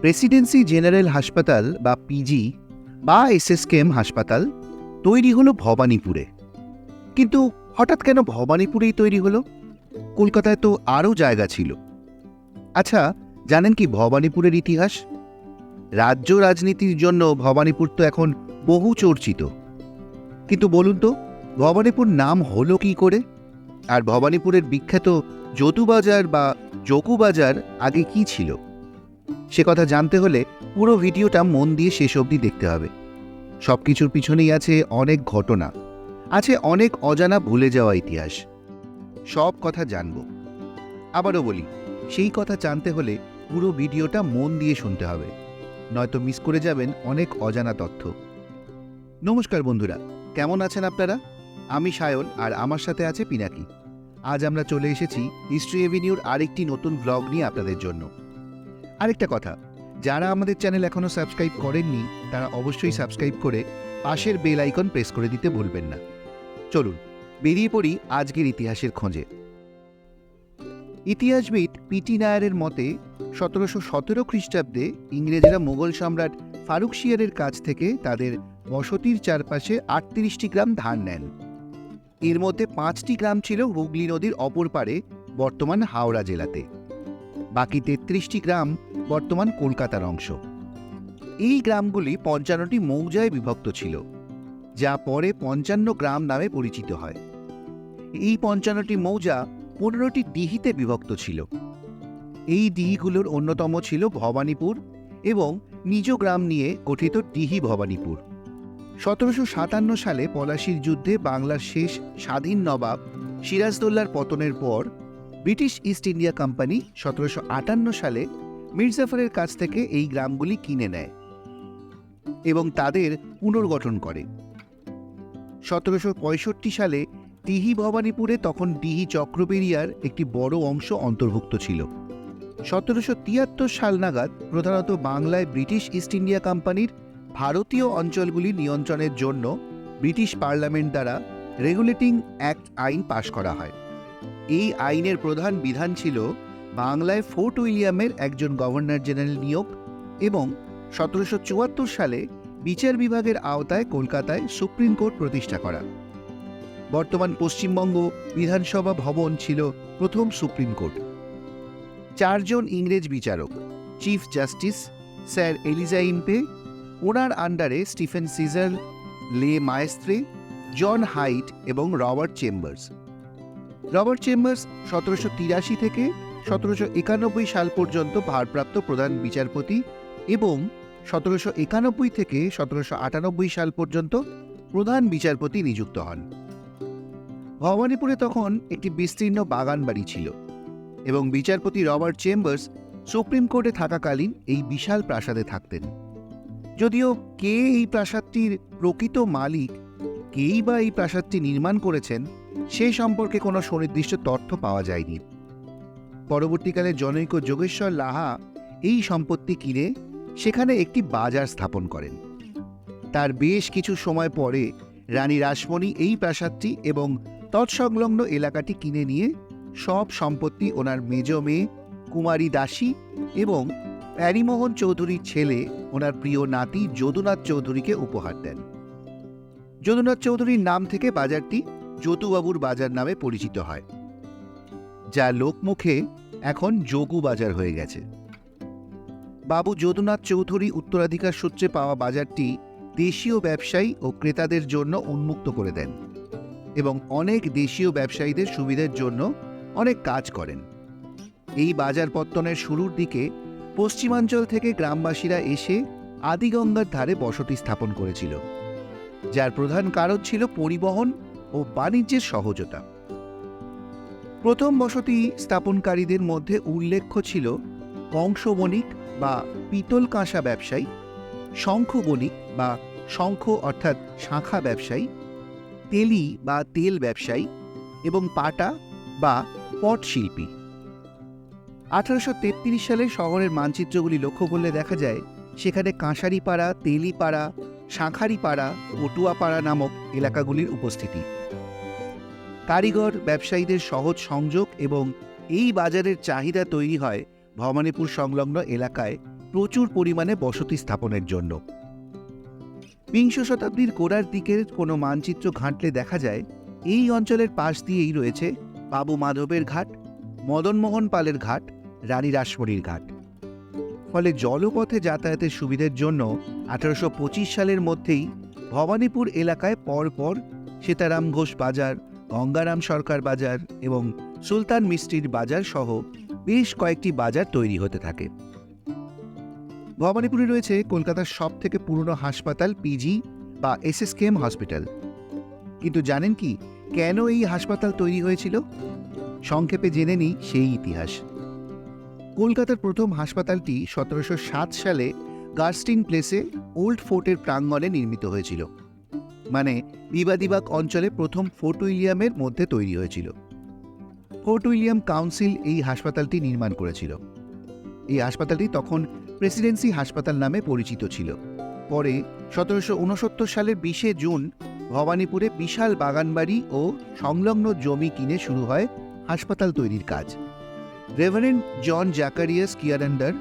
Presidency general হাসপাতাল বা PG বা এসএসকেএম হাসপাতাল তৈরি হলো ভবানীপুরে। কিন্তু হঠাৎ কেন ভবানীপুরেই তৈরি হলো? কলকাতায় তো আরও জায়গা ছিল। আচ্ছা জানেন কি ভবানীপুরের ইতিহাস? রাজ্য রাজনীতির জন্য ভবানীপুর তো এখন বহু চর্চিত। কিন্তু বলুন তো, ভবানীপুর নাম হলো কি করে? আর ভবানীপুরের বিখ্যাত যতুবাজার বা জকুবাজার আগে কি ছিল? সে কথা জানতে হলে পুরো ভিডিওটা মন দিয়ে শেষ অবধি দেখতে হবে। সব কিছুর পিছনেই আছে অনেক ঘটনা, আছে অনেক অজানা ভুলে যাওয়া ইতিহাস। সব কথা জানব। আবারও বলি, সেই কথা জানতে হলে পুরো ভিডিওটা মন দিয়ে শুনতে হবে, নয়তো মিস করে যাবেন অনেক অজানা তথ্য। নমস্কার বন্ধুরা, কেমন আছেন আপনারা? আমি সায়ন আর আমার সাথে আছে পিনাকি। আজ আমরা চলে এসেছি হিস্ট্রি এভিনিউর আরেকটি নতুন ব্লগ নিয়ে আপনাদের জন্য। আরেকটা কথা, যারা আমাদের চ্যানেল এখনও সাবস্ক্রাইব করেননি, তারা অবশ্যই সাবস্ক্রাইব করে পাশের বেল আইকন প্রেস করে দিতে ভুলবেন না। চলুন, বেরিয়ে পড়ি আজকের ইতিহাসের খোঁজে। ইতিহাসবিদ পিটি নায়ারের মতে, সতেরোশো সতেরো খ্রিস্টাব্দে ইংরেজরা মোগল সম্রাট ফারুক শিয়ারের কাছ থেকে তাদের বসতির চারপাশে আটত্রিশটি গ্রাম ধান নেন। এর মধ্যে পাঁচটি গ্রাম ছিল হুগলি নদীর অপর পারে বর্তমান হাওড়া জেলাতে। বাকি তেত্রিশটি গ্রাম বর্তমান কলকাতার অংশ। এই গ্রামগুলি পঞ্চান্নটি মৌজায় বিভক্ত ছিল, যা পরে পঞ্চান্ন গ্রাম নামে পরিচিত হয়। এই পঞ্চান্নটি মৌজা পনেরোটি দিহিতে বিভক্ত ছিল। এই দিহিগুলোর অন্যতম ছিল ভবানীপুর এবং নিজ গ্রাম নিয়ে গঠিত ডিহি ভবানীপুর। সতেরোশো সাতান্ন সালে পলাশির যুদ্ধে বাংলার শেষ স্বাধীন নবাব সিরাজদৌল্লার পতনের পর ব্রিটিশ ইস্ট ইন্ডিয়া কোম্পানি সতেরোশো আটান্ন সালে মির্জাফরের কাছ থেকে এই গ্রামগুলি কিনে নেয় এবং তাদের পুনর্গঠন করে। সতেরোশো পঁয়ষট্টি সালে ডিহি ভবানীপুরে তখন ডিহি চক্রবেরিয়ার একটি বড় অংশ অন্তর্ভুক্ত ছিল। সতেরোশো তিয়াত্তর সাল নাগাদ প্রধানত বাংলায় ব্রিটিশ ইস্ট ইন্ডিয়া কোম্পানির ভারতীয় অঞ্চলগুলি নিয়ন্ত্রণের জন্য ব্রিটিশ পার্লামেন্ট দ্বারা রেগুলেটিং অ্যাক্ট আইন পাশ করা হয়। এই আইনের প্রধান বিধান ছিল বাংলায় ফোর্ট উইলিয়ামের একজন গভর্নর জেনারেল নিয়োগ এবং সতেরোশো চুয়াত্তর সালে বিচার বিভাগের আওতায় কলকাতায় সুপ্রিম কোর্ট প্রতিষ্ঠা করা। বর্তমান পশ্চিমবঙ্গ বিধানসভা ভবন ছিল প্রথম সুপ্রিম কোর্ট। চারজন ইংরেজ বিচারক, chief justice sir Elijah Impey, ওনার আন্ডারে Stephen Caesar, Le Maistre, John Hyde এবং রবার্ট চেম্বার্স। রবার্ট চেম্বার্স সতেরোশো তিরাশি থেকে সতেরোশো একানব্বই সাল পর্যন্ত ভারপ্রাপ্ত প্রধান বিচারপতি এবং সতেরোশো একানব্বই থেকে সতেরোশো আটানব্বই সাল পর্যন্ত প্রধান বিচারপতি নিযুক্ত হন। ভবানীপুরে তখন একটি বিস্তীর্ণ বাগান বাড়ি ছিল এবং বিচারপতি রবার্ট চেম্বার্স সুপ্রিম কোর্টে থাকাকালীন এই বিশাল প্রাসাদে থাকতেন। যদিও কে এই প্রাসাদটির প্রকৃত মালিক, কেই বা এই প্রাসাদটি নির্মাণ করেছেন সে সম্পর্কে কোনো সুনির্দিষ্ট তথ্য পাওয়া যায়নি। পরবর্তীকালে জনৈক যোগেশ্বর লাহা এই সম্পত্তি কিনে সেখানে একটি বাজার স্থাপন করেন। তার বেশ কিছু সময় পরে রানী রাসমণি এই প্রাসাদটি এবং তৎসংলগ্ন এলাকাটি কিনে নিয়ে সব সম্পত্তি ওনার মেজ মেয়ে, কুমারী দাসী এবং প্যারিমোহন চৌধুরীর ছেলে ওনার প্রিয় নাতি যদুনাথ চৌধুরীকে উপহার দেন। যদুনাথ চৌধুরীর নাম থেকে বাজারটি যতুবাবুর বাজার নামে পরিচিত হয়, যা লোকমুখে এখন যোগু বাজার হয়ে গেছে। বাবু যদুনাথ চৌধুরী উত্তরাধিকার সূত্রে পাওয়া বাজারটি দেশীয় ব্যবসায়ী ও ক্রেতাদের জন্য উন্মুক্ত করে দেন এবং অনেক দেশীয় ব্যবসায়ীদের সুবিধার জন্য অনেক কাজ করেন। এই বাজার পত্তনের শুরুর দিকে পশ্চিমাঞ্চল থেকে গ্রামবাসীরা এসে আদিগঙ্গার ধারে বসতি স্থাপন করেছিল, যার প্রধান কারণ ছিল পরিবহন ও বাণিজ্যের সহজতা। প্রথম বসতি স্থাপনকারীদের মধ্যে উল্লেখ্য ছিল কংস বণিক বা পিতল কাঁসা ব্যবসায়ী শঙ্খ বণিক বা শঙ্খ অর্থাৎ শাখা ব্যবসায়ী, তেলি বা তেল ব্যবসায়ী এবং পাটা বা পট শিল্পী। আঠারোশো তেত্রিশ সালে শহরের মানচিত্রগুলি লক্ষ্য করলে দেখা যায়, সেখানে কাঁসারিপাড়া, তেলিপাড়া শাঁখারিপাড়া, পটুয়াপাড়া নামক এলাকাগুলির উপস্থিতি। কারিগর, ব্যবসায়ীদের সহজ সংযোগ এবং এই বাজারের চাহিদা তৈরি হয় ভবানীপুর সংলগ্ন এলাকায় প্রচুর পরিমাণে বসতি স্থাপনের জন্য। বিংশ শতাব্দীর গোড়ার দিকের কোনো মানচিত্র ঘাঁটলে দেখা যায়, এই অঞ্চলের পাশ দিয়েই রয়েছে বাবু মাধবের ঘাট, মদনমোহন পালের ঘাট, রানী রাসমণির ঘাট। ফলে জলপথে যাতায়াতের সুবিধের জন্য আঠারোশো পঁচিশ সালের মধ্যেই ভবানীপুর এলাকায় পরপর সীতারাম ঘোষ বাজার, গঙ্গারাম সরকার বাজার এবং সুলতান মিস্ত্রির বাজার সহ বেশ কয়েকটি বাজার তৈরি হতে থাকে। ভবানীপুরে রয়েছে কলকাতার সব থেকে পুরনো হাসপাতাল পিজি বা এস এস এসএসকেএম হসপিটাল। কিন্তু জানেন কি কেন এই হাসপাতাল তৈরি হয়েছিল? সংক্ষেপে জেনে নিই সেই ইতিহাস। কলকাতার প্রথম হাসপাতালটি সতেরোশো সাত সালে গার্স্টিন প্লেসে ওল্ড ফোর্টের প্রাঙ্গণে নির্মিত হয়েছিল। মানে বিবাদিবাগ অঞ্চলে প্রথম ফোর্ট উইলিয়ামের মধ্যে তৈরি হয়েছিল। ফোর্ট উইলিয়াম কাউন্সিল এই হাসপাতালটি নির্মাণ করেছিল। এই হাসপাতালটি তখন প্রেসিডেন্সি হাসপাতাল নামে পরিচিত ছিল। পরে সতেরোশো উনসত্তর সালের বিশে জুন ভবানীপুরে বিশাল বাগানবাড়ি ও সংলগ্ন জমি কিনে শুরু হয় হাসপাতাল তৈরির কাজ। রেভারেন্ড জন জ্যাকারিয়াস কিয়ারেন্ডার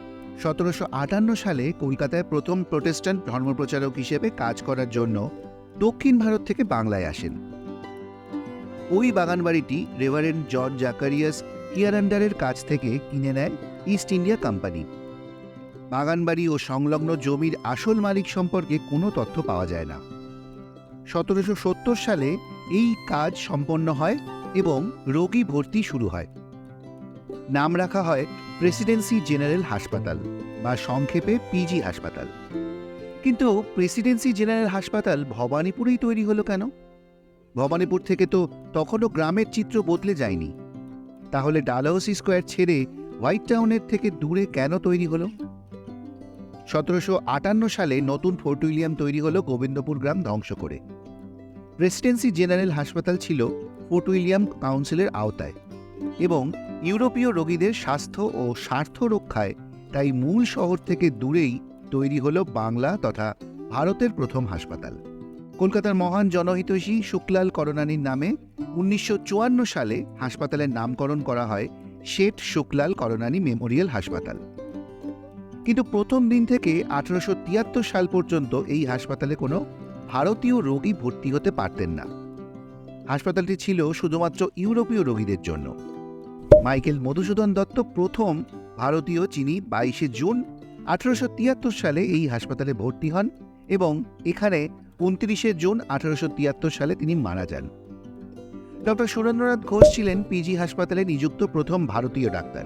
সতেরোশো আটান্ন সালে কলকাতায় প্রথম প্রোটেস্ট্যান্ট ধর্মপ্রচারক হিসেবে কাজ করার জন্য দক্ষিণ ভারত থেকে বাংলায় আসেন। ওই বাগানবাড়িটি রেভারেন্ড জন জ্যাকারিয়াস কিয়ারান্ডারের কাছ থেকে কিনে নেয় ইস্ট ইন্ডিয়া কোম্পানি বাগানবাড়ি ও সংলগ্ন জমির আসল মালিক সম্পর্কে কোনো তথ্য পাওয়া যায় না। সতেরোশো সত্তর সালে এই কাজ সম্পন্ন হয় এবং রোগী ভর্তি শুরু হয়। নাম রাখা হয় প্রেসিডেন্সি জেনারেল হাসপাতাল বা সংক্ষেপে পিজি হাসপাতাল। কিন্তু প্রেসিডেন্সি জেনারেল হাসপাতাল ভবানীপুরেই তৈরি হলো কেন? ভবানীপুর থেকে তো তখনও গ্রামের চিত্র বদলে যায়নি। তাহলে ডালহৌসি স্কোয়ার ছেড়ে হোয়াইট টাউনের থেকে দূরে কেন তৈরি হলো? সতেরোশো আটান্ন সালে নতুন ফোর্ট উইলিয়াম তৈরি হলো গোবিন্দপুর গ্রাম ধ্বংস করে। প্রেসিডেন্সি জেনারেল হাসপাতাল ছিল ফোর্ট উইলিয়াম কাউন্সিলের আওতায় এবং ইউরোপীয় রোগীদের স্বাস্থ্য ও স্বার্থ রক্ষায় তাই মূল শহর থেকে দূরেই তৈরি হলো বাংলা তথা ভারতের প্রথম হাসপাতাল। কলকাতার মহান জনহিতৈষী শুক্লাল করণানীর নামে উনিশশো চুয়ান্ন সালে হাসপাতালের নামকরণ করা হয় শেঠ শুক্লাল করণানী মেমোরিয়াল হাসপাতাল। কিন্তু প্রথম দিন থেকে আঠারোশো তিয়াত্তর সাল পর্যন্ত এই হাসপাতালে কোনো ভারতীয় রোগী ভর্তি হতে পারতেন না। হাসপাতালটি ছিল শুধুমাত্র ইউরোপীয় রোগীদের জন্য। মাইকেল মধুসূদন দত্ত প্রথম ভারতীয়, যিনি বাইশে জুন আঠারোশো তিয়াত্তর সালে এই হাসপাতালে ভর্তি হন এবং এখানে উনত্রিশে জুন আঠারোশো তিয়াত্তর সালে তিনি মারা যান। ডক্টর সুরেন্দ্রনাথ ঘোষ ছিলেন পিজি হাসপাতালে নিযুক্ত প্রথম ভারতীয় ডাক্তার।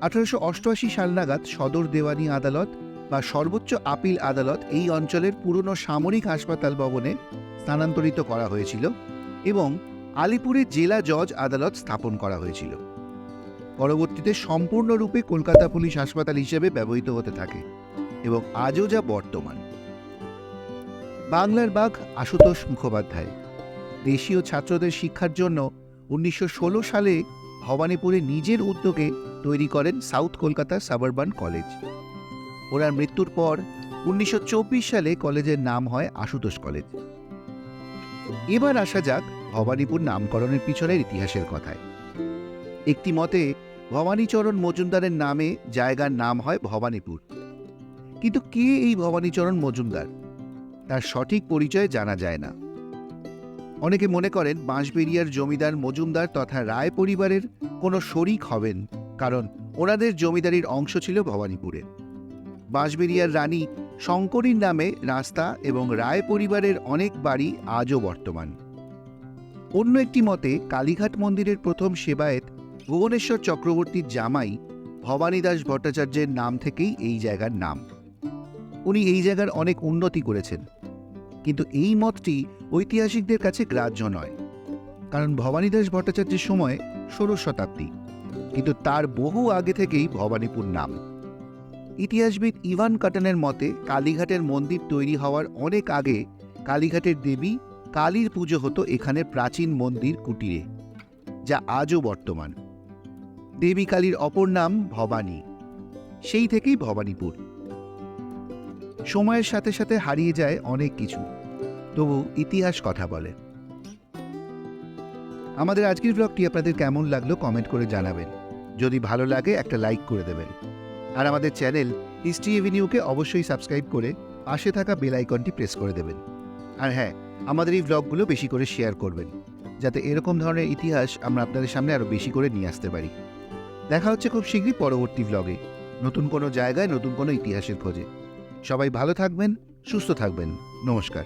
আঠারোশো অষ্টআশি সাল নাগাদ সদর দেওয়ানি আদালত বা সর্বোচ্চ আপিল আদালত এই অঞ্চলের পুরনো সামরিক হাসপাতাল ভবনে স্থানান্তরিত করা হয়েছিল এবং আলিপুরে জেলা জজ আদালত স্থাপন করা হয়েছিল। পরবর্তীতে সম্পূর্ণরূপে কলকাতা পুলিশ হাসপাতাল হিসেবে ব্যবহৃত হতে থাকে এবং আজও যা বর্তমান। বাংলার বাঘ আশুতোষ মুখোপাধ্যায়, দেশীয় ছাত্রদের শিক্ষার জন্য উনিশশো ষোলো সালে ভবানীপুরে নিজের উদ্যোগে তৈরি করেন সাউথ কলকাতা সাবারবান কলেজ। ওনার মৃত্যুর পর উনিশশো চব্বিশ সালে কলেজের নাম হয় আশুতোষ কলেজ। এবার আসা যাক ভবানীপুর নামকরণের পিছনের ইতিহাসের কথায়। একটি মতে, ভবানীচরণ মজুমদারের নামে জায়গার নাম হয় ভবানীপুর। কিন্তু কে এই ভবানীচরণ মজুমদার? তার সঠিক পরিচয় জানা যায় না। অনেকে মনে করেন বাঁশবেরিয়ার জমিদার মজুমদার তথা রায় পরিবারের কোনো শরিক হবেন, কারণ ওনাদের জমিদারির অংশ ছিল ভবানীপুরে। বাঁশবেরিয়ার রানী শঙ্করীর নামে রাস্তা এবং রায় পরিবারের অনেক বাড়ি আজও বর্তমান। অন্য একটি মতে, কালীঘাট মন্দিরের প্রথম সেবায়েত ভুবনেশ্বর চক্রবর্তীর জামাই ভবানী দাস ভট্টাচার্যের নাম থেকেই এই জায়গার নাম। উনি এই জায়গার অনেক উন্নতি করেছেন। কিন্তু এই মতটি ঐতিহাসিকদের কাছে গ্রাহ্য নয়। কারণ ভবানী দাস ভট্টাচার্যের সময় ষোড়শ শতাব্দী, কিন্তু তার বহু আগে থেকেই ভবানীপুর নাম। ইতিহাসবিদ ইভান কাটানের মতে, কালীঘাটের মন্দির তৈরি হওয়ার অনেক আগে কালীঘাটের দেবী কালীর পুজো হতো এখানে প্রাচীন মন্দির কুটিরে, যা আজও বর্তমান। দেবী কালীর অপর নাম ভবানী, সেই থেকেই ভবানীপুর। সময়ের সাথে সাথে হারিয়ে যায় অনেক কিছু, তবু ইতিহাস কথা বলে। আমাদের আজকের ব্লগটি আপনাদের কেমন লাগল কমেন্ট করে জানাবেন। যদি ভালো লাগে, একটা লাইক করে দেবেন। আর আমাদের চ্যানেল হিস্ট্রি এভিনিউকে অবশ্যই সাবস্ক্রাইব করে পাশে থাকা বেল আইকনটি প্রেস করে দেবেন। আর হ্যাঁ আমাদের এই ভ্লগগুলো বেশি করে শেয়ার করবেন, যাতে এরকম ধরনের ইতিহাস আমরা আপনাদের সামনে আরও বেশি করে নিয়ে আসতে পারি। দেখা হচ্ছে খুব শীঘ্রই পরবর্তী ব্লগে নতুন কোনো জায়গায়, নতুন কোনো ইতিহাসের খোঁজে। সবাই ভালো থাকবেন, সুস্থ থাকবেন। নমস্কার।